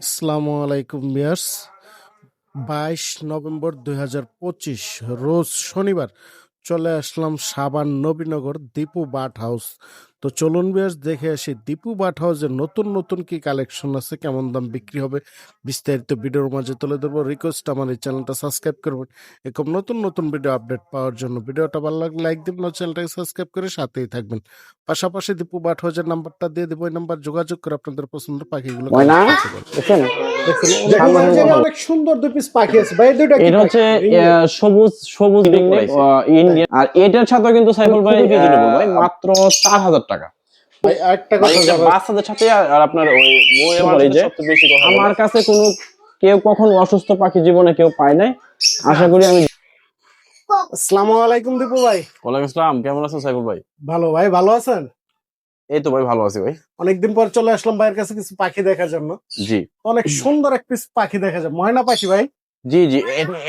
আসসালামু আলাইকুম বিয়ার্স বাইশ নভেম্বর দুই হাজার পঁচিশ, রোজ শনিবার চলে আসলাম সাবান নবীনগর দীপু বাট হাউস। তো চলুন বিয়ার্স দেখে আসি দীপু বাট হাউসের নতুন নতুন কি কালেকশন আছে কেমন দাম বিক্রি হবে? বিস্তারিত ভিডিওর মাঝে তুলে ধরবো। রিকোয়েস্ট আমার এই চ্যানেলটা সাবস্ক্রাইব করবেন। এরকম নতুন নতুন ভিডিও আপডেট পাওয়ার জন্য ভিডিওটা ভালো লাগলে লাইক দিবেন চ্যানেলটাকে সাবস্ক্রাইব করে সাথেই থাকবেন। পাশাপাশি দীপু বাট হাউসের নাম্বারটা দিয়ে দেবো। ওই নাম্বার যোগাযোগ করে আপনাদের পছন্দ পাখিগুলো এই অনেক সুন্দর দুই পিস পাখি আছে। ভাই দুইটা কি এটা হচ্ছে সবুজ সবুজ ইন্ডিয়ান। আর এটার সাথে কিন্তু সাইফুল ভাই। মাত্র চার হাজার টাকা। ময়ূরের আমার সাথে যে সবচেয়ে বেশি কথা আমার কাছে কোনো কেউ কখনো অসুস্থ পাখি জীবনে কেউ পায় নাই। আশা করি আমি আসসালামু আলাইকুম দীপু ভাই। ওয়ালাইকুম আসসালাম কেমন আছেন সাইফুল ভাই? ভালো ভাই ভালো আছেন? এই তো ভাই ভালো আছি ভাই। অনেকদিন পর চলে আসলাম ভাইয়ের কাছে কিছু পাখি দেখার জন্য। জি। অনেক সুন্দর এক পিস পাখি দেখা যায়। ময়না পাখি ভাই। জি জি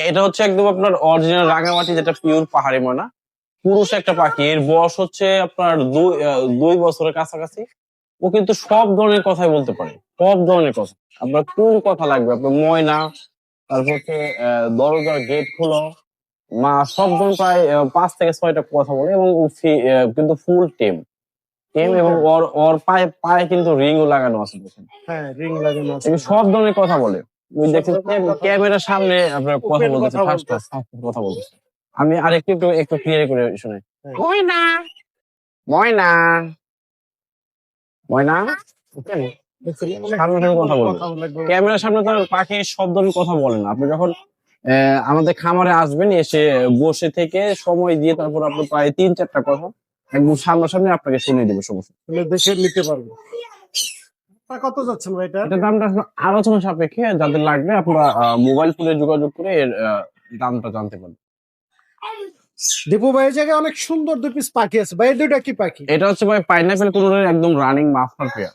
এটা হচ্ছে একদম আপনার অরিজিনাল রাঙামাটি যেটা পিওর পাহাড়ি ময়না। পুরুষ একটা পাখি। এর বয়স হচ্ছে আপনার দুই দুই বছরের কাছাকাছি। ও কিন্তু সব ধরনের কথাই বলতে পারে। সব ধরনের কথা। আপনার কোন কথা লাগবে? আপনার ময়না তারপর হচ্ছে দরজার গেট খুলো। মা সব ধরনের প্রায় পাঁচ থেকে ছয়টা কথা বলে এবং কিন্তু ফুল টেম। টেম এবং ওর ওর পায়ে পায়ে কিন্তু রিংও লাগানো আছে হ্যাঁ রিং লাগানো আছে। সব ধরনের কথা বলে। ওই দেখছেন ক্যামেরার সামনে আপনার কথা বলতেছে। ফার্স্ট কথা বলতেছে। আমি আর একটু একটু একটু ক্লিয়ার করে শুনে হ্যাঁ। ময়না! ময়না! ময়না। ক্যামেরার সামনে তো পাখি সব ধরনের কথা বলে না। আপনি যখন আহ, আমাদের খামারে আসবেন এসে বসে থেকে সময় দিয়ে তারপর আপনি প্রায় তিন চারটা কথা একদম সামনাসামনি আপনাকে শুনিয়ে দেবে সমস্যা তাহলে নিতে পারব। কত যাচ্ছেন ভাই এটা? এটা দামটা আলোচনা সাপেক্ষে যাদের লাগবে আপনারা মোবাইল ফোনে যোগাযোগ করে এর দামটা জানতে পারবেন। দীপু ভাই জায়গায় অনেক সুন্দর দুই পিস পাখি আছে। ভাই দুইটা কি পাখি? এটা হচ্ছে ভাই পাইনাপেল একদম রানিং মাস্টার পেয়ার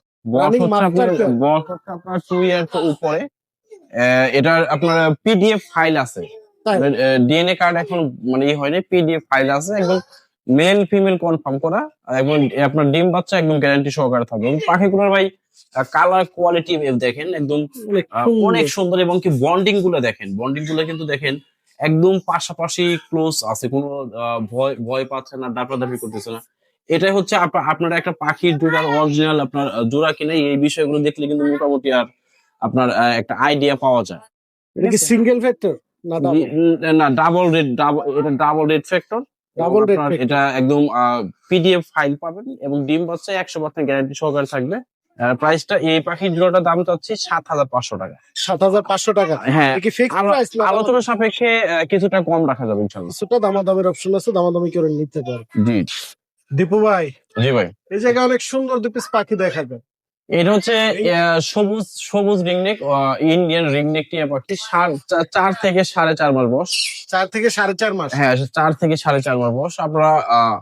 হচ্ছে আপনার ইয়ার্স উপরে। এটার আপনার পিডিএফ ফাইল আছে। ডিএনএ কার্ড এখন মানে ই হয়নি পিডিএফ ফাইল আছে। একদম মেল ফিমেল কনফার্ম করা। এবং আপনার ডিম বাচ্চা একদম গ্যারান্টি সহকারে থাকবে। এবং পাখিগুলোর ভাই কালার কোয়ালিটি দেখেন একদম। অনেক সুন্দর। এবং কি বন্ডিংগুলো দেখেন। বন্ডিংগুলো কিন্তু দেখেন একদম পাশাপাশি ক্লোজ আছে কোনো ভয় ভয় পাচ্ছে না দাপাদাপি করতেছে না। এটাই হচ্ছে আপনার একটা পাখির জোড়ার অরিজিনাল আপনার জোড়া কিনে এই বিষয়গুলো দেখলে কিন্তু মোটামুটি আর আপনার একটা আইডিয়া পাওয়া যায়। এটা কি সিঙ্গেল ফ্যাক্টর না ডাবল রেড ডাবল এটা double red factor red factor। এটা একদম পিডিএফ ফাইল পাবেন এবং ডিম বাচ্চা একশো পার্সেন্ট গ্যারান্টি সহকারে থাকবে। প্রাইসটা এই পাখির জোড়াটার দাম চাচ্ছি সাত হাজার পাঁচশো টাকা। সাত হাজার পাঁচশো টাকা? হ্যাঁ আলোচনা সাপেক্ষে কিছুটা কম রাখা যাবে ইনশাল্লাহ। কিছুটা দামাদামের অপশন আছে দামাদামি করে নিতে পারবে জি। দীপু ভাই জি ভাই। এই জায়গায় অনেক সুন্দর পিস পাখি দেখা যায় এটা হচ্ছে সবুজ সবুজ রিংনেক ইন্ডিয়ান রিংনেক টিয়া পাখি চার থেকে সাড়ে চার মাস বয়স। চার থেকে সাড়ে চার মাস? হ্যাঁ চার থেকে সাড়ে চার মাস বয়স। আপনারা আহ,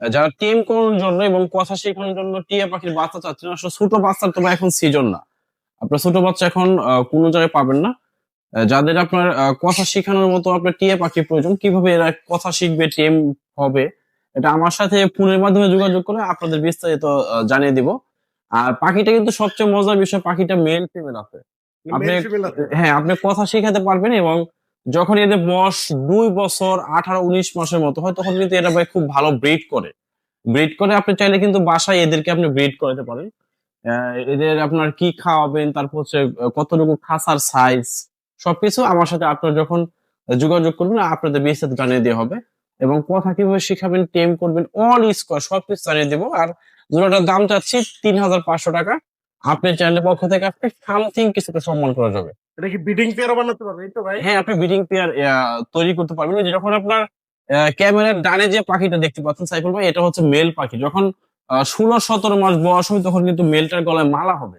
যারা টিম করার জন্য এবং কথা শেখানোর জন্য টিয়া পাখির বাচ্চা চাচ্ছেন আসলে ছোট বাচ্চার তো এখন সিজন না। আপনার ছোট বাচ্চা এখন কোনো জায়গায় পাবেন না। যাদের আপনার কথা শেখানোর মতো আপনার টিয়া পাখির প্রয়োজন কীভাবে এরা কথা শিখবে টেম হবে এটা আমার সাথে ফোনের মাধ্যমে যোগাযোগ করে আপনাদের বিস্তারিত জানিয়ে দিব। আর পাখিটা কিন্তু সবচেয়ে মজার বিষয় পাখিটা মেল ফিমেল আছে। আপনি। হ্যাঁ আপনি কথা শেখাতে পারবেন এবং যখন এদের বয়স দুই বছর, আঠারো, উনিশ মাসের মতো হয়, তখন কিন্তু এরা খুব ভালো ব্রিড করে। ব্রিড করে আপনি চাইলে কিন্তু বাসায় এদেরকে আপনি ব্রিড করাতে পারেন। এদের আপনার কি খাওয়াবেন, তারপর হচ্ছে কতটুকু খাসার সাইজ সবকিছু আমার সাথে আপনার যখন যোগাযোগ করবেন, আপনাদের বিস্তারিত জানিয়ে দেওয়া হবে। এবং কথা কীভাবে শিখাবেন টেম করবেন অল স্কোয়ার সবকিছু জানিয়ে দেবো। আর জোড়াটার দাম চাচ্ছি তিন হাজার পাঁচশো টাকা। আপনার চ্যানেলের পক্ষ থেকে আপনি সামথিং কিছুটা সম্মান করা যাবে। এটা কি বিডিং পেয়ার বানাতে পারবে এই তো ভাই? হ্যাঁ আপনি ব্রিডিং পেয়ার তৈরি করতে পারবেন। যে যখন আপনার ক্যামেরার ডানে যে পাখিটা দেখতে পাচ্ছেন সাইফুল ভাই এটা হচ্ছে মেল পাখি। যখন ষোলো সতেরো মাস বয়স হবে তখন কিন্তু মেলটার গলায় মালা হবে।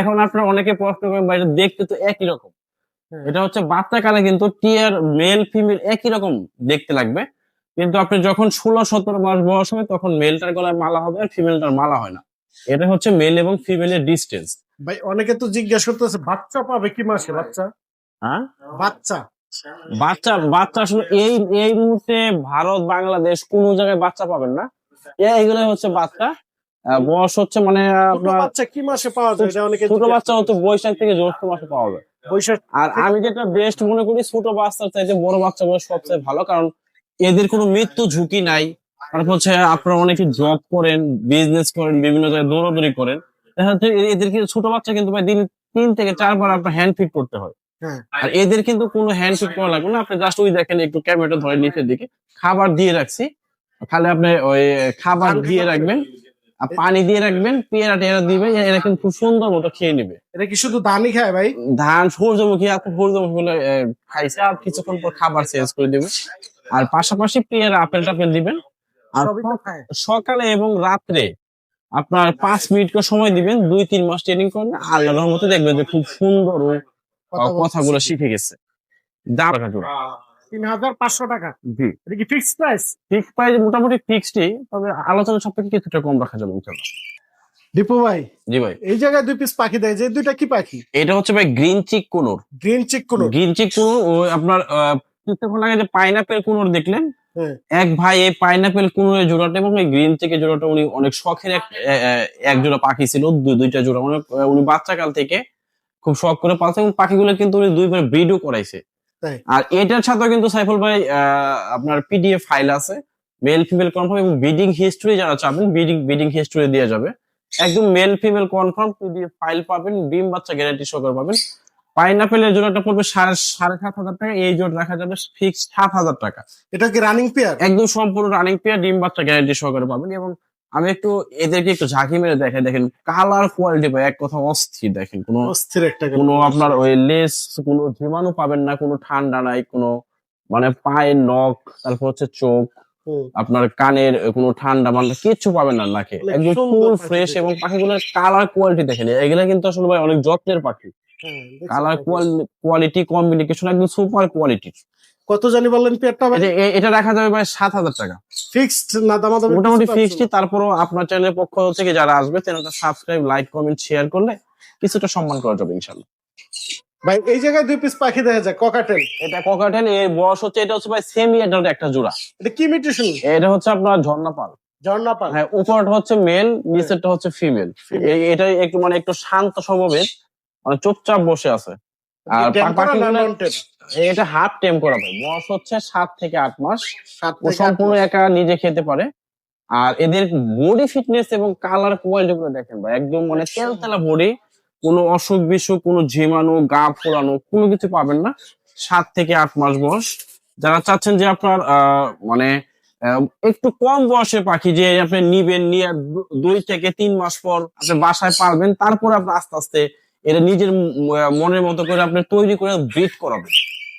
এখন আপনার অনেকে প্রশ্ন করেন বাইরে দেখতে তো একই রকম? হ্যাঁ। এটা হচ্ছে বাচ্চা কালে কিন্তু টিয়ার মেল ফিমেল একই রকম দেখতে লাগবে। কিন্তু আপনি যখন ষোলো সতেরো মাস বয়স হবে তখন মেলটার গলায় মালা হবে আর ফিমেলটার মালা হয় না। এটা হচ্ছে মেল এবং ফিমেলের ডিস্টেন্স ভাই অনেকে তো জিজ্ঞাসা করতেছে বাচ্চা পাবে কি মাসে বাচ্চা? হ্যাঁ? বাচ্চা। বাচ্চা বাচ্চা আসলে এই এই মুহূর্তে ভারত বাংলাদেশ কোন জায়গায় বাচ্চা পাবেন না। এ- এইগুলো হচ্ছে বাচ্চা। বয়স হচ্ছে মানে আপনার বাচ্চা কি মাসে পাওয়া যায় অনেকে ছোট বাচ্চা হচ্ছে বৈশাখ থেকে জ্যৈষ্ঠ মাসে পাওয়া যায়। বৈশাখ আর আমি যেটা বেস্ট মনে করি ছোট বাচ্চার চাইতে বড় বাচ্চা বয়স সবচেয়ে ভালো কারণ এদের কোনো মৃত্যু ঝুঁকি নাই। তারপর হচ্ছে আপনারা অনেকে জব করেন বিজনেস করেন বিভিন্ন জায়গায় দৌড়াদৌড়ি করেন দেখা যাচ্ছে এদের কিন্তু ছোট বাচ্চা কিন্তু ভাই দিন তিন থেকে চারবার আপনার হ্যান্ড ফিট করতে হয়। হ্যাঁ। আর এদের কিন্তু কোনো হ্যান্ড ফিট করা লাগবে না আপনি জাস্ট ওই দেখেন একটু ক্যামেরাটা ধরে নিচের দিকে খাবার দিয়ে রাখছি খালি আপনি ওই খাবার দিয়ে রাখবেন আর পানি দিয়ে রাখবেন পেয়ারা টেয়ারা দিবেন এরা কিন্তু খুব সুন্দর মতো খেয়ে নেবে। এটা কি শুধু ধানই খায় ভাই? ধান সূর্যমুখী আপনি সূর্যমুখী খাইছে আর কিছুক্ষণ পর খাবার চেঞ্জ করে দেবে আর পাশাপাশি পেয়ারা আপেল টাপেল দিবেন আর সকালে এবং রাত্রে আপনার পাঁচ মিনিট করে সময় দিবেন দুই তিন মাস ট্রেনিং করলে আল্লাহ রহমতে দেখবেন যে খুব সুন্দর ও কথাগুলো শিখে গেছে। দাম তিন হাজার পাঁচশো টাকা। জি। এটা কি ফিক্সড প্রাইস ফিক্স প্রাইস মোটামুটি ফিক্সডই তবে আলোচনা সাপেক্ষে কিছুটা কম রাখা যাবে দীপু ভাই জি ভাই। এই জায়গায় দুই পিস পাখি দেয় যে দুইটা কি পাখি? এটা হচ্ছে ভাই green cheek conure. Green cheek green cheek conure আপনার যে পাইনাপেল কোনোর দেখলেন। এক ভাই এই পাইনাপেল কুনুরের জোড়াটা এবং এই গ্রিন থেকে জোড়াটা উনি অনেক শখের এক এক জোড়া পাখি ছিল দুই দুইটা জোড়া। অনেক উনি বাচ্চা কাল থেকে খুব শখ করে পালছে এবং পাখিগুলো কিন্তু উনি দুইবার ব্রিডও করাইছে। আর এটার সাথেও কিন্তু সাইফুল ভাই আহ, আপনার পিডিএফ ফাইল আছে মেল ফিমেল কনফার্ম এবং ব্রিডিং হিস্ট্রি যারা চাবেন ব্রিডিং ব্রিডিং হিস্ট্রি দেওয়া যাবে। একদম male female confirm PDF file পাবেন ডিম বাচ্চা গ্যারান্টি সহকারে পাবেন। পাইনাপেলের জোড়াটা পড়বে সাড়ে সাড়ে সাত হাজার টাকা এই জোড়া রাখা যাবে ফিক্সড সাত হাজার টাকা। এটা কি রানিং পেয়ার একদম সম্পূর্ণ রানিং পেয়ার ডিম বাচ্চা গ্যারান্টি সহকারে পাবেন এবং আমি একটু এদেরকে একটু ঝাঁকি মেরে দেখে দেখেন কালার কোয়ালিটি পাই এক কথা অস্থির দেখেন কোনো অস্থির একটা কোনো আপনার ওই লেস কোনো জীবাণু পাবেন না কোনো ঠান্ডা নাই কোনো মানে পায়ের নখ তারপর হচ্ছে চোখ আপনার কানের কোনো ঠান্ডা মান্ডা কিচ্ছু পাবেন না নাকে। একদম ফুল ফ্রেশ এবং পাখিগুলোর কালার কোয়ালিটি দেখেন এগুলা কিন্তু আসলে ভাই অনেক যত্নের পাখি। কালার কোয়ালিটি কম্বিনেশন একদম সুপার কোয়ালিটির কত জানি বললেন পেয়ারটা এটা রাখা যাবে ভাই সাত হাজার টাকা। ফিক্সড না দামাদামি মোটামুটি ফিক্সড তারপরও আপনার চ্যানেলের পক্ষ থেকে যারা আসবে চ্যানেলটা সাবস্ক্রাইব লাইক কমেন্ট শেয়ার করলে কিছুটা সম্মান করা যাবে ইনশাল্লাহ। না? ভাই এই জায়গায় দুই পিস পাখি দেখা যায় ককাটেল এটা ককাটেল এর বয়স হচ্ছে এটা হচ্ছে ভাই সেমি অ্যাডাল্ট একটা জোড়া। এটা কি মিউটেশন এটা হচ্ছে আপনার ঝর্ণা পাল ঝর্ণা পাল হ্যাঁ উপরটা হচ্ছে মেল নিচেরটা হচ্ছে ফিমেল। এটা একটু মানে একটু শান্ত স্বভাবের মানে চুপচাপ বসে আছে। আর এটা হাফ টেম করা ভাই। বয়স হচ্ছে সাত থেকে আট মাস। সম্পূর্ণ একা নিজে খেতে পারে। আর এদের বডি ফিটনেস এবং কালার কোয়ালিটি গুলো দেখেন ভাই। একদম মানে তেলতেলা বডি কোনো অসুখ বিসুখ কোনো ঝিমানো গা ফোলানো কোনো কিছু পাবেন না। সাত থেকে আট মাস বয়স। যারা চাচ্ছেন যে আপনার আহ, মানে একটু কম বয়সের পাখি যে আপনি নিবেন নিয়ে দুই থেকে তিন মাস পর আপনি বাসায় পারবেন তারপর আপনি আস্তে আস্তে এটা নিজের মনের মতো করে আপনি তৈরি করে ব্রিড করাবেন।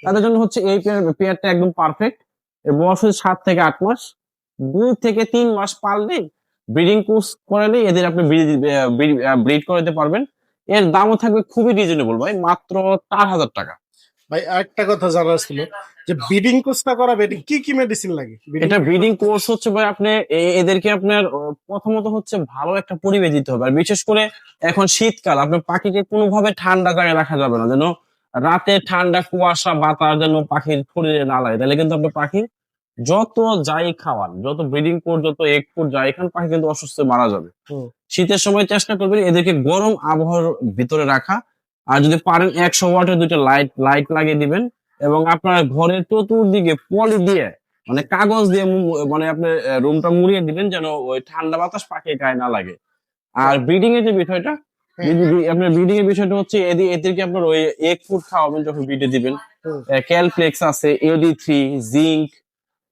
তাদের জন্য হচ্ছে এই পেয়ার, পেয়ারটা একদম পারফেক্ট এর বয়স হচ্ছে সাত থেকে আট মাস। দুই থেকে তিন মাস পারলে ব্রিডিং কোর্স করালে এদের আপনি ব্রিড করে দিতে পারবেন। এর দামও থাকবে খুবই রিজনেবল ভাই, মাত্র চার হাজার টাকা। ভাই আরেকটা কথা জানার ছিল যে বিডিং কোর্সটা করাবে এটা কি কি মেডিসিন লাগে? এটা ব্রিডিং কোর্স হচ্ছে ভাই আপনি এদেরকে আপনার প্রথমত হচ্ছে ভালো একটা পরিবেশ দিতে হবে। আর বিশেষ করে এখন শীতকাল আপনার পাখিকে কোনোভাবে ঠান্ডা জায়গায় রাখা যাবে না। যেন রাতে ঠান্ডা কুয়াশা বাতাস যেন পাখির শরীরে না লাগে। তাহলে কিন্তু আপনার পাখি যত যাই খাওয়ান যত ব্রিডিং কোর্স যত এগ ফুড যাই খান পাখি কিন্তু অসুস্থ মারা যাবে। শীতের সময় চেষ্টা করবেন এদেরকে গরম আবহাওয়ার ভিতরে রাখা। আর যদি পারেন একশো ওয়াটের দুইটা লাইট লাইট লাগিয়ে দিবেন। এবং আপনার ঘরের চতুর্দিকে পলি দিয়ে মানে কাগজ দিয়ে মানে আপনার রুমটা মুড়িয়ে দিবেন যেন ওই ঠান্ডা বাতাস পাখির গায়ে না লাগে। আর ব্রিডিং এর যে বিষয়টা হ্যাঁ। আপনার ব্রিডিং এর বিষয়টা হচ্ছে এদি এদেরকে আপনার ওই এগ ফুড খাওয়াবেন যখন ব্রিডে দিবেন। ক্যালফ্লেক্স আছে এডি থ্রি জিঙ্ক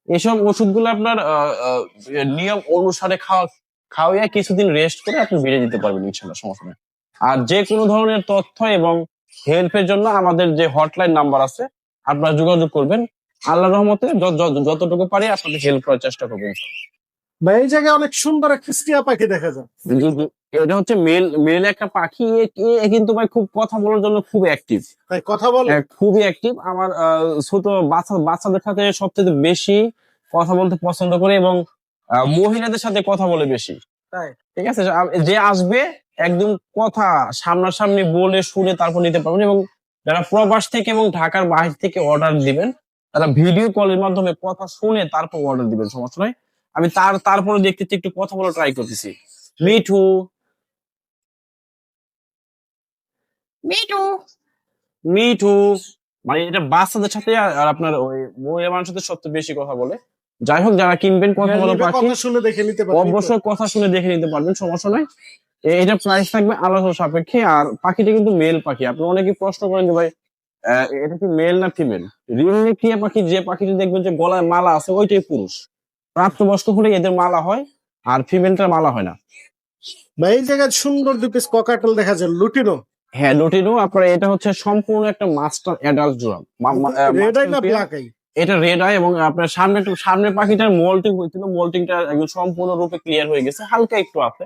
এসব ওষুধগুলো আপনার নিয়ম অনুসারে খাওয়া খাওয়াইয়া কিছুদিন রেস্ট করে আপনি বেড়ে দিতে পারবেন ইনশাল্লাহ সমস্যা নেই। আর যে কোনো ধরনের তথ্য এবং হেল্পের জন্য আমাদের যে হটলাইন নাম্বার আছে আপনারা যোগাযোগ করবেন। আল্লাহ রহমতে যতটুকু পারি আপনাদের হেল্প করার চেষ্টা করবেন ভাই এই জায়গায় অনেক সুন্দর একটা টিয়া পাখি দেখা যায়। এটা হচ্ছে মেল মেল একটা পাখি কিন্তু ভাই খুব কথা বলার জন্য খুব অ্যাক্টিভ কথা বলে। হ্যাঁ, খুবই অ্যাক্টিভ আমার ছোট বাচ্চা বাচ্চাদের সাথে সবচেয়ে বেশি কথা বলতে পছন্দ করে এবং মহিলাদের সাথে কথা বলে বেশি। তাই? ঠিক আছে? যে আসবে একদম কথা সামনাসামনি বলে শুনে তারপর নিতে পারবেন এবং যারা প্রবাস থেকে এবং ঢাকার বাইরে থেকে অর্ডার দিবেন তারা ভিডিও কলের মাধ্যমে কথা শুনে তারপর অর্ডার দিবেন সমস্যা নয় আমি তার তারপরে দেখতেছি একটু কথা বলে ট্রাই করতেছি। মিঠু। মিঠু। মিঠু। মানে এটা বাচ্চাদের সাথে আর আপনার ওই মহিলা মানুষের সাথে সবচেয়ে বেশি কথা বলে। যাই হোক যারা কিনবেন কথা বলো পাখি কথা শুনে দেখে নিতে পারবে অবশ্যই কথা শুনে দেখে নিতে পারবেন সমস্যা নাই। এটা প্রাইস থাকবে আলাদা সাপেক্ষে আর পাখিটা কিন্তু মেল পাখি। আপনি অনেকে প্রশ্ন করেন যে ভাই এটা কি মেল না ফিমেল টিয়া পাখি যে পাখিটি দেখবেন যে গলায় মালা আছে ওইটাই পুরুষ। প্রাপ্তবয়স্ক হলে এদের মালা হয় আর ফিমেলটার মালা হয় না। ভাই এই জায়গায় সুন্দর দুই পিস ককাটেল দেখা যায় লুটিনো। হ্যাঁ লুটিনো। আপনার এটা হচ্ছে সম্পূর্ণ একটা মাস্টার অ্যাডাল্ট জোড়া। না ব্ল্যাক আই? এটা রেড আই এবং আপনার সামনে একটু সামনের পাখিটার মোল্টিং হয়েছিল মোল্টিংটা একদম সম্পূর্ণ রূপে ক্লিয়ার হয়ে গেছে হালকা একটু আছে।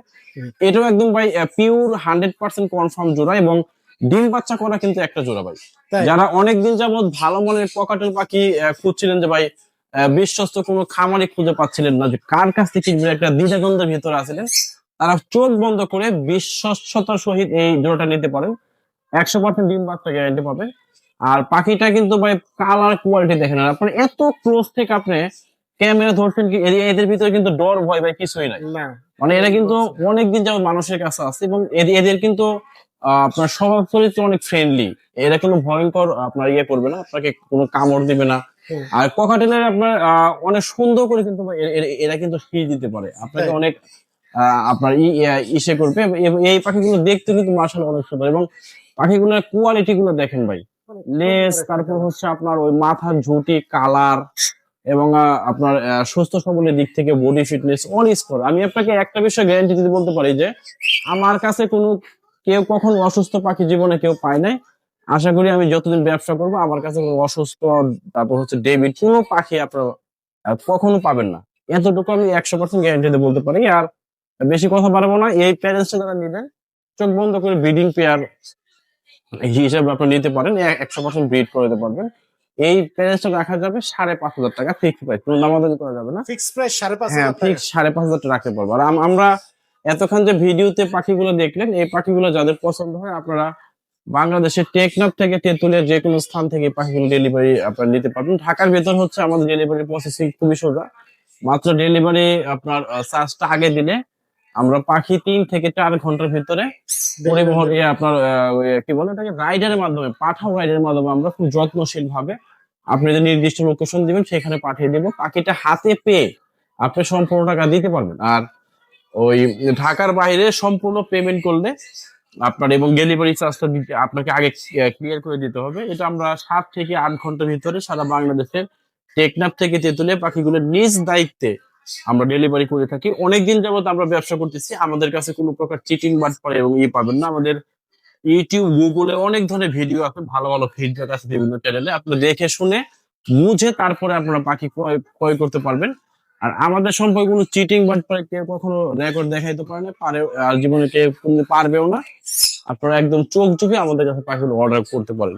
এটাও একদম ভাই পিওর হান্ড্রেড পার্সেন্ট কনফার্ম জোড়া এবং ডিম বাচ্চা করা কিন্তু একটা জোড়া ভাই? যারা অনেকদিন যাবত ভালো মানের পকাটের পাখি খুঁজছিলেন যে ভাই বিশ্বস্ত কোনো খামারে খুঁজে পাচ্ছিলেন না যে কার কাছ থেকে কিনবেন একটা দ্বিধাদ্বন্দ্বের ভিতরে আছিলেন তারা চোখ বন্ধ করে বিশ্বস্ততার সহিত এই জোড়াটা নিতে পারেন। একশো পার্সেন্ট ডিম বাচ্চা গ্যারান্টি পাবেন। আর পাখিটা কিন্তু ভাই কালার কোয়ালিটি দেখেন আর আপনার এত ক্লোজ থেকে আপনি ক্যামেরা ধরছেন কি এদের- ভিতরে কিন্তু ডর ভয় ভাই কিছুই নাই। মানে এরা কিন্তু অনেকদিন যাবত মানুষের কাছে আছে এবং এদের- কিন্তু আপনার স্বভাব চরিত্র অনেক ফ্রেন্ডলি এরা কোনো ভয়ঙ্কর আপনার ইয়ে করবে না আপনাকে কোনো কামড় দিবে না। আর ককাটেলের আপনার আহ, অনেক সুন্দর করে কিন্তু এরা কিন্তু ফিজ দিতে পারে। আপনাকে অনেক আহ, আপনার ইসে করবে। এই পাখিগুলো দেখতে কিন্তু মার্শাল অনেক সুন্দর এবং পাখিগুলোর কোয়ালিটি গুলো দেখেন ভাই। লেস, তারপর হচ্ছে আপনার ওই মাথার ঝুঁটি কালার এবং আপনার সুস্থ সবলের দিক থেকে বডি ফিটনেস অল স্কোর আমি আপনাকে একটা বিষয় গ্যারান্টি দিতে বলতে পারি যে, আমার কাছে কোনো, কেউ কখনো অসুস্থ পাখি জীবনে কেউ পায় নাই। আশা করি আমি যতদিন ব্যবসা করব, আমার কাছে কোনো অসুস্থ, তারপর হচ্ছে ডেবিট কোনো পাখি আপনার কখনো পাবেন না। এতটুকু আমি একশো পার্সেন্ট গ্যারান্টি দিয়ে বলতে পারি, আর বেশি কথা বাড়াবো না, এই প্যারেন্টসটা যারা নিবেন, চোখ বন্ধ করে ব্রিডিং পেয়ার হিসেবে আপনি নিতে পারেন একশো পার্সেন্ট ব্রিড করে দিতে পারবেন। এই প্যারেন্টসটা রাখা যাবে সাড়ে পাঁচ হাজার টাকা ফিক্স প্রাইস কোনো দামাদামি করা যাবে না। ফিক্স প্রাইস সাড়ে পাঁচ হ্যাঁ হাজার। ফিক্স সাড়ে পাঁচ হাজার টাকা রাখতে পারব। আর আমরা এতক্ষণ যে ভিডিওতে পাখিগুলো দেখলেন এই পাখিগুলো যাদের পছন্দ হয় আপনারা বাংলাদেশের টেকনাফ থেকে তেঁতুলিয়া যে কোনো স্থান থেকে পাখিগুলো ডেলিভারি আপনারা নিতে পারবেন। ঢাকার ভেতর হচ্ছে আমাদের ডেলিভারি প্রসেসিং খুবই সোজা। মাত্র ডেলিভারি আপনার চার্জটা আগে দিলে আমরা পাখি তিন থেকে চার ঘণ্টার ভিতরে পরিবহন আপনার কি বলে এটাকে রাইডারের মাধ্যমে পাঠাও রাইডারের মাধ্যমে আমরা খুব যত্নশীল ভাবে আপনি যে নির্দিষ্ট লোকেশন দিবেন সেখানে পাঠিয়ে দেবো। পাখিটা হাতে পেয়ে আপনি সম্পূর্ণ টাকা দিতে পারবেন। আর ওই ঢাকার বাইরে সম্পূর্ণ পেমেন্ট করলে আপনার এবং ডেলিভারি চার্জটা দিতে আপনাকে আগে ক্লিয়ার করে দিতে হবে। এটা আমরা সাত থেকে আট ঘণ্টার ভিতরে সারা বাংলাদেশের টেকনাফ থেকে তেতুলিয়া পাখিগুলো নিজ দায়িত্বে আমরা ডেলিভারি করে থাকি। অনেকদিন যাবত আমরা ব্যবসা করতেছি, আমাদের কাছে কোনো প্রকার চিটিং বাট পরে এবং ই পাবেন না। আমাদের ইউটিউব গুগলে অনেক ধরনের ভিডিও আছে, ভালো ভালো ফিডব্যাক আছে বিভিন্ন চ্যানেলে আপনি দেখে শুনে, বুঝে তারপরে আপনারা পাখি ক্রয় ক্রয় করতে পারবেন। আর আমাদের সম্পর্কে কোনো চিটিং বাট পরে কেউ কখনো রেকর্ড দেখাইতে পারে না পারে আর জীবনে কেউ পারবেও না। আপনারা একদম চোখ চোখে আমাদের কাছে পাখিগুলো অর্ডার করতে পারেন।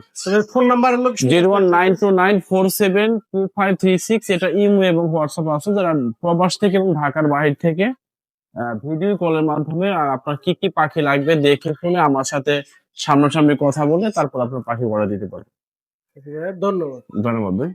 ফোন নাম্বার হলো zero one nine two nine four seven two five three six এটা ইমো এবং হোয়াটসঅ্যাপ আছে। যারা প্রবাস থেকে এবং ঢাকার বাইরে থেকে ভিডিও কলের মাধ্যমে আপনার কি কি পাখি লাগবে দেখে শুনে আমার সাথে সামনাসামনি কথা বলে তারপর আপনার পাখি অর্ডার দিতে পারেন ধন্যবাদ। ধন্যবাদ ভাই।